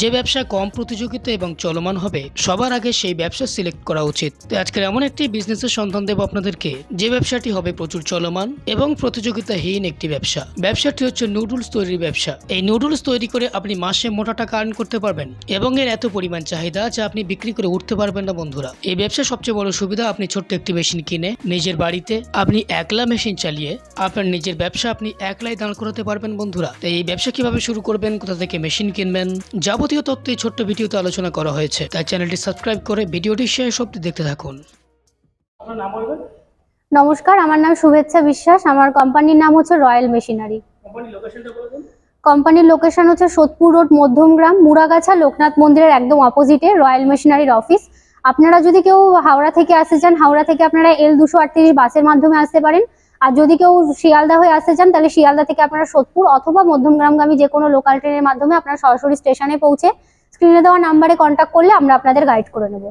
যে ব্যবসা কম প্রতিযোগিতা এবং চলমান হবে, সবার আগে সেই ব্যবসা সিলেক্ট করা উচিত। তো আজকের এমন একটি বিজনেসের সন্ধান দেব আপনাদেরকে, যে ব্যবসাটি হবে প্রচুর চলমান এবং প্রতিযোগিতাহীন একটি ব্যবসা। ব্যবসাটি হচ্ছে নুডলস তৈরির ব্যবসা। এই নুডলস তৈরি করে আপনি মাসে মোটা টাকা আর্ন করতে পারবেন এবং এর এত পরিমাণ চাহিদা যা আপনি বিক্রি করে উঠতে পারবেন না, বন্ধুরা। এই ব্যবসা সবচেয়ে বড় সুবিধা, আপনি ছোট্ট একটি মেশিন কিনে নিজের বাড়িতে আপনি একলা মেশিন চালিয়ে আপনার নিজের ব্যবসা আপনি একলাই দাঁড় করাতে পারবেন, বন্ধুরা। এই ব্যবসা কীভাবে শুরু করবেন, কোথা থেকে মেশিন কিনবেন যাবতীয় তথ্য এই ছোট্ট ভিডিওতে আলোচনা করা হয়েছে। তাই চ্যানেলটি সাবস্ক্রাইব করে ভিডিওটি শেষ অব্দি দেখতে থাকুন। আপনার নাম বলবেন? নমস্কার আমার নাম শুভেচ্ছা বিশ্বাস। আমার কোম্পানির নাম হচ্ছে রয়্যাল মেশিনারি। কোম্পানি লোকেশনটা বলবেন কোম্পানির লোকেশন হচ্ছে সোদপুর রোড মধ্যমগ্রাম মুরাগাছা লোকনাথ মন্দিরের একদম অপোজিটে রয়্যাল মেশিনারির অফিস। আপনারা যদি কেউ হাওড়া থেকে আসতে চান হাওড়া থেকে আপনারা এল দুশো আটত্রিশ বাসের মাধ্যমে আসতে পারেন। আর যদি কেউ শিয়ালদা হয়ে আসতে চান তাহলে শিয়ালদা থেকে আপনারা সোদপুর অথবা মধ্যমগ্রামগামী যে কোনো লোকাল ট্রেনের মাধ্যমে আপনারা সরাসরি স্টেশনে পৌঁছে স্ক্রিনে দেওয়া নাম্বারে কন্ট্যাক্ট করলে আমরা আপনাদের গাইড করে নেব।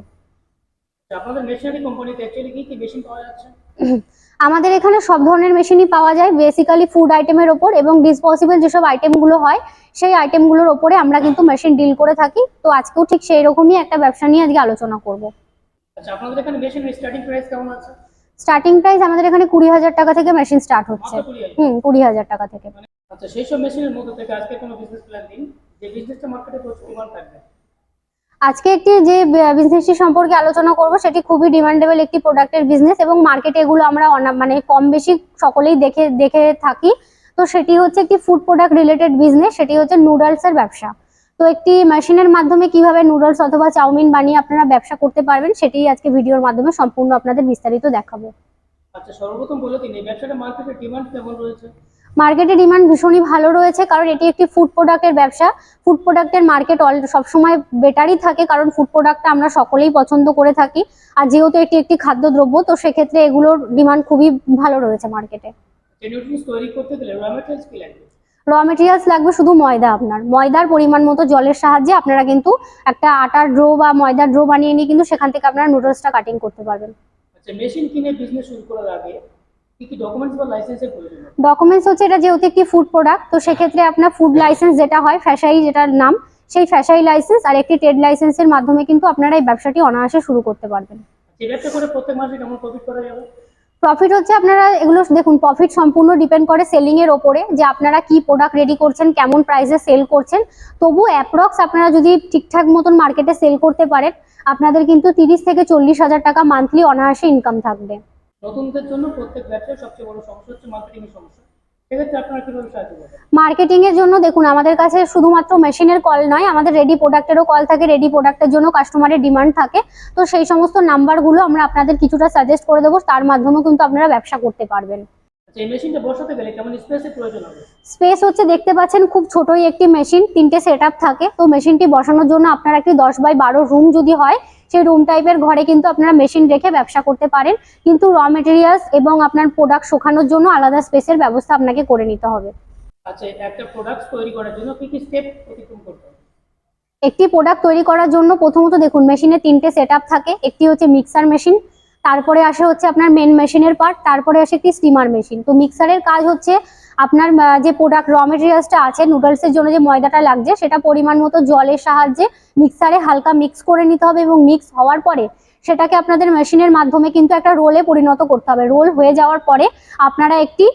আচ্ছা, মেশিন আমাদের এখানে সব ধরনের মেশিনই পাওয়া যায় বেসিক্যালি ফুড আইটেমের ওপর এবং ডিসপসিবল যেসব আইটেমগুলো হয় সেই আইটেমগুলোর ওপরে আমরা কিন্তু মেশিন ডিল করে থাকি। তো আজকেও ঠিক সেই রকমই একটা ব্যবসা নিয়ে আজকে আলোচনা করব। আচ্ছা আপনাদের এখানে মেশিনের স্টার্টিং প্রাইস কেমন আছে? স্টার্টিং প্রাইস আমাদের এখানে কুড়ি হাজার টাকা থেকে মেশিন স্টার্ট হচ্ছে। হুম কুড়ি হাজার টাকা থেকে। আচ্ছা সেই সব মেশিনের মধ্যে থেকে আজকে কোনো বিজনেস প্ল্যান দিন যে বিজনেসটা মার্কেটে প্রচুর ডিমান্ড থাকবে। আজকে একটি যে বিজনেসটি সম্পর্কে আলোচনা করব সেটি খুবই ডিমান্ডেবল একটি প্রোডাক্টের বিজনেস এবং মার্কেটে এগুলো আমরা মানে কম বেশি সকলেই দেখে দেখে থাকি। তো সেটি হচ্ছে একটি ফুড প্রোডাক্ট রিলেটেড বিজনেস সেটি হচ্ছে নুডলসের ব্যবসা। তো একটি মেশিনের মাধ্যমে কীভাবে নুডলস অথবা চাউমিন বানিয়ে আপনারা ব্যবসা করতে পারবেন সেটি আজকে ভিডিওর মাধ্যমে সম্পূর্ণ আপনাদের বিস্তারিত দেখাবো। আচ্ছা সর্বপ্রথম বলে দিন এই ব্যবসাটা মার্কেটে ডিমান্ড কেমন রয়েছে? মার্কেটে ডিমান্ড ভীষণই ভালো রয়েছে কারণ এটি একটি ফুড প্রোডাক্টের ব্যবসা। ফুড প্রোডাক্টের মার্কেট অল সবসময় বেটারই থাকে কারণ ফুড প্রোডাক্টটা আমরা সকলেই পছন্দ করে থাকি। আর যেহেতু এটি একটি খাদ্যদ্রব্য তো সেক্ষেত্রে এগুলোর ডিমান্ড খুবই ভালো রয়েছে মার্কেটে নিউট্রিয়েন্টস তৈরি করতে গেলে র কি লাগবে? র মেটেরিয়ালস লাগবে শুধু ময়দা আপনার। ময়দার পরিমাণ মতো জলের সাহায্যে আপনারা কিন্তু একটা আটার ড্রো বা ময়দার ড্রো বানিয়ে নিয়ে কিন্তু সেখান থেকে আপনারা নুডলসটা কাটিং করতে পারবেন। আচ্ছা মেশিন কিনে বিজনেস শুরু করার আগে কি কি ডকুমেন্টস? ডকুমেন্টস হচ্ছে এটা যেহেতু একটি ফুড প্রোডাক্ট তো সেক্ষেত্রে আপনার ফুড লাইসেন্স যেটা হয় ফ্যাশাই যেটার নাম সেই ফ্যাশাই লাইসেন্স আর একটি ট্রেড লাইসেন্সের মাধ্যমে কিন্তু আপনারা এই ব্যবসাটি অনায়াসে শুরু করতে পারবেন। করে প্রত্যেক মাসে কেমন প্রফিট করা যাবে? প্রফিট হচ্ছে আপনারা এগুলো দেখুন প্রফিট সম্পূর্ণ ডিপেন্ড করে সেলিং এর ওপরে যে আপনারা কি প্রোডাক্ট রেডি করছেন, কেমন প্রাইসে সেল করছেন। তবু অ্যাপ্রক্স আপনারা যদি ঠিকঠাক মতন মার্কেটে সেল করতে পারেন, আপনাদের কিন্তু তিরিশ থেকে চল্লিশ হাজার টাকা মান্থলি অনায়াসে ইনকাম থাকবে। নতুনদের জন্য প্রত্যেক ব্যবসায় সবচেয়ে বড় সমস্যা হচ্ছে মার্কেটিং সমস্যা। সেক্ষেত্রে আপনারা কীভাবে সাহায্য করবেন? মার্কেটিং এর জন্য দেখুন আমাদের কাছে শুধুমাত্র মেশিনের কল নয় আমাদের রেডি প্রোডাক্টেরও কল থাকে রেডি প্রোডাক্টের জন্য কাস্টমারের ডিমান্ড থাকে। তো সেই সমস্ত নাম্বারগুলো আমরা আপনাদের কিছুটা সাজেস্ট করে দেবো তার মাধ্যমেও কিন্তু আপনারা ব্যবসা করতে পারবেন। আচ্ছা স্পেস হচ্ছে দেখতে পাচ্ছেন খুব ছোটই একটি মেশিন তিনটে সেট থাকে। তো মেশিনটি বসানোর জন্য আপনার একটি দশ বাই বারো রুম যদি হয় সেই রুম টাইপের ঘরে কিন্তু আপনারা মেশিন রেখে ব্যবসা করতে পারেন। কিন্তু র মেটেরিয়ালস এবং আপনার প্রোডাক্ট শোকানোর জন্য আলাদা স্পেসের ব্যবস্থা আপনাকে করে নিতে হবে। আচ্ছা একটা প্রোডাক্ট তৈরি করার জন্য কি কি স্টেপ অতিক্রম করতে হবে? একটি প্রোডাক্ট তৈরি করার জন্য প্রথমত দেখুন মেশিনে তিনটে সেট থাকে। একটি হচ্ছে মিক্সার মেশিন তারপরে আসে হচ্ছে আপনার মেন মেশিনের পার্ট তারপরে আসে একটি স্টিমার মেশিন তো মিক্সারের কাজ হচ্ছে আপনার যে প্রোডাক্ট র মেটেরিয়ালসটা আছে নুডলসের জন্য যে ময়দাটা লাগছে, সেটা পরিমাণ মতো জলের সাহায্যে মিক্সারে হালকা মিক্স করে নিতে হবে এবং মিক্স হওয়ার পরে সেটাকে আপনাদের মেশিনের মাধ্যমে কিন্তু একটা রোলে পরিণত করতে হবে। রোল হয়ে যাওয়ার পরে আপনারা একটি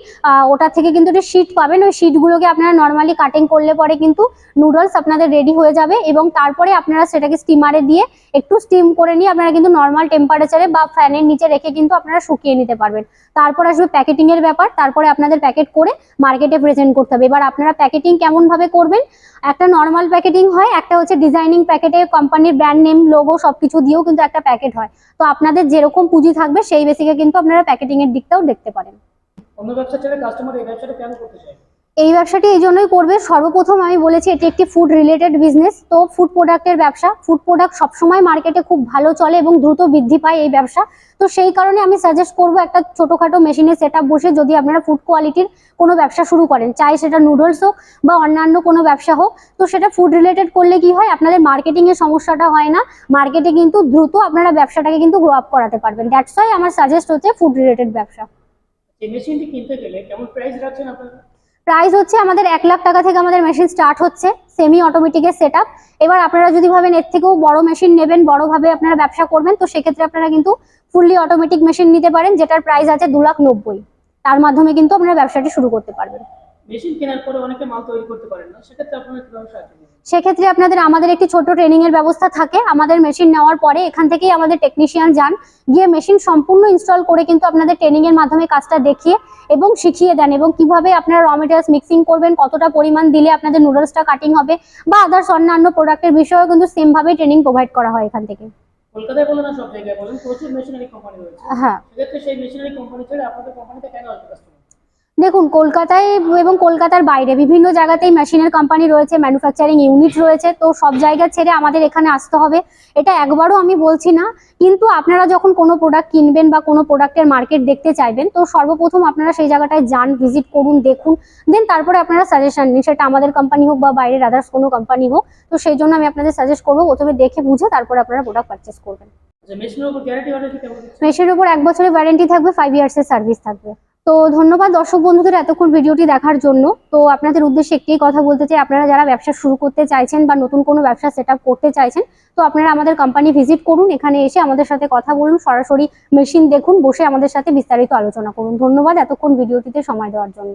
ওটা থেকে কিন্তু একটা শিট পাবেন। ওই শিটগুলোকে আপনারা নর্মালি কাটিং করলে পরে কিন্তু নুডলস আপনাদের রেডি হয়ে যাবে এবং তারপরে আপনারা সেটাকে স্টিমারে দিয়ে একটু স্টিম করে নিয়ে আপনারা কিন্তু নর্মাল টেম্পারেচারে বা ফ্যানের নিচে রেখে কিন্তু আপনারা শুকিয়ে নিতে পারবেন। তারপর আসবে প্যাকেটিং এর ব্যাপার। তারপরে আপনাদের প্যাকেট করে মার্কেটে প্রেজেন্ট করতে হবে। এবার আপনারা প্যাকেটিং কেমন ভাবে করবেন? একটা নর্মাল প্যাকেটিং হয়, একটা হচ্ছে ডিজাইনিং প্যাকেটে কোম্পানির ব্র্যান্ড নেম লোগো সবকিছু দিয়েও কিন্তু একটা প্যাকেট হয়। তো আপনাদের যেরকম পুঁজি থাকবে, সেই বেসিকে কিন্তু আপনারা প্যাকেটিং এর দিকটাও দেখতে পারেন। অন্য ব্যবসা ছেড়ে কাস্টমার এই ব্যবসাটা কেন করতে চায়? এই ব্যবসাটি এই জন্যই করবে। সর্বপ্রথম আমি বলেছি, এটি একটি ফুড রিলেটেড বিজনেস তো ফুড প্রোডাক্টের ব্যবসা ফুড প্রোডাক্ট সবসময় মার্কেটে খুব ভালো চলে এবং দ্রুত বৃদ্ধি পায় এই ব্যবসা। তো সেই কারণে আমি সাজেস্ট করব একটা ছোটোখাটো মেশিনে সেট বসে যদি আপনারা ফুড কোয়ালিটির কোনো ব্যবসা শুরু করেন, চাই সেটা নুডলস হোক বা অন্যান্য কোনো ব্যবসা হোক। তো সেটা ফুড রিলেটেড করলে কি হয়, আপনাদের মার্কেটিং এর সমস্যাটা হয় না। মার্কেটে কিন্তু দ্রুত আপনারা ব্যবসাটাকে কিন্তু গ্রো আপ করাতে পারবেন। দ্যাটস ওয়াই আমার সাজেস্ট হচ্ছে ফুড রিলেটেড ব্যবসা। এই মেশিনটি কিনতে গেলে কেমন প্রাইস রাখছেন আপনারা? প্রাইস হচ্ছে আমাদের এক লাখ টাকা থেকে আমাদের মেশিন স্টার্ট হচ্ছে সেমি অটোমেটিকের সেট এবার আপনারা যদি ভাবেন এর থেকেও বড় মেশিন নেবেন, বড়ভাবে আপনারা ব্যবসা করবেন, তো সেক্ষেত্রে আপনারা কিন্তু ফুললি অটোমেটিক মেশিন নিতে পারেন, যেটার প্রাইস আছে দু লাখ নব্বই। তার মাধ্যমে কিন্তু আপনারা ব্যবসাটি শুরু করতে পারবেন। মেশিন কেনার পরে অনেকে মাল তৈরি করতে পারেন না সেক্ষেত্রে আপনারা কীভাবে সাহায্য সেক্ষেত্রে আপনাদের আমাদের একটি ছোট ট্রেনিং এর ব্যবস্থা থাকে। আমাদের মেশিন নেওয়ার পরে এখান থেকেই আমাদের টেকনিশিয়ান যান গিয়ে মেশিন সম্পূর্ণ ইনস্টল করে কিন্তু আপনাদের ট্রেনিং এর মাধ্যমে কাজটা দেখিয়ে এবং শিখিয়ে দেন এবং কীভাবে আপনারা র মেটেরিয়ালস মিক্সিং করবেন কতটা পরিমাণ দিলে আপনাদের নুডলসটা কাটিং হবে বা আদার্স অন্যান্য প্রোডাক্টের বিষয়েও কিন্তু সেম ভাবে ট্রেনিং প্রোভাইড করা হয় এখান থেকে। কলকাতায় বলেন না সব জায়গায় বলেন প্রচুর মেশিনারি কোম্পানি রয়েছে। হ্যাঁ। সেক্ষেত্রে সেই মেশিনারি কোম্পানি ছেড়ে আপনাদের কোম্পানিতে কেন আসবে কাস্টমার দেখুন কলকাতায় এবং কলকাতার বাইরে বিভিন্ন জায়গাতেই মেশিনের কোম্পানি রয়েছে ম্যানুফ্যাকচারিং ইউনিট রয়েছে তো সব জায়গা ছেড়ে আমাদের এখানে আসতে হবে। এটা একবারও আমি বলছি না কিন্তু আপনারা যখন কোনো প্রোডাক্ট কিনবেন বা কোনো প্রোডাক্টের মার্কেট দেখতে চাইবেন তো সর্বপ্রথম আপনারা সেই জায়গাটায় যান ভিজিট করুন দেখুন দেন তারপরে আপনারা সাজেশন নিন সেটা আমাদের কোম্পানি হোক বা বাইরের আদার্স কোনো কোম্পানি হোক তো সেই জন্য আমি আপনাদের সাজেস্ট করব প্রথমে দেখে বুঝে তারপরে আপনারা প্রোডাক্ট পারচেস করবেন। আচ্ছা মেশিনের মেশিনের উপর এক বছরের ওয়ারেন্টি থাকবে ফাইভ ইয়ার্সের সার্ভিস থাকবে। তো ধন্যবাদ দর্শক বন্ধুদের এতক্ষণ ভিডিওটি দেখার জন্য। তো আপনাদের উদ্দেশ্যে একটাই কথা বলতে চাই, আপনারা যারা ব্যবসা শুরু করতে চাইছেন বা নতুন কোনো ব্যবসা সেট করতে চাইছেন, তো আপনারা আমাদের কোম্পানি ভিজিট করুন, এখানে এসে আমাদের সাথে কথা বলুন, সরাসরি মেশিন দেখুন, বসে আমাদের সাথে বিস্তারিত আলোচনা করুন। ধন্যবাদ এতক্ষণ ভিডিওটিতে সময় দেওয়ার জন্য।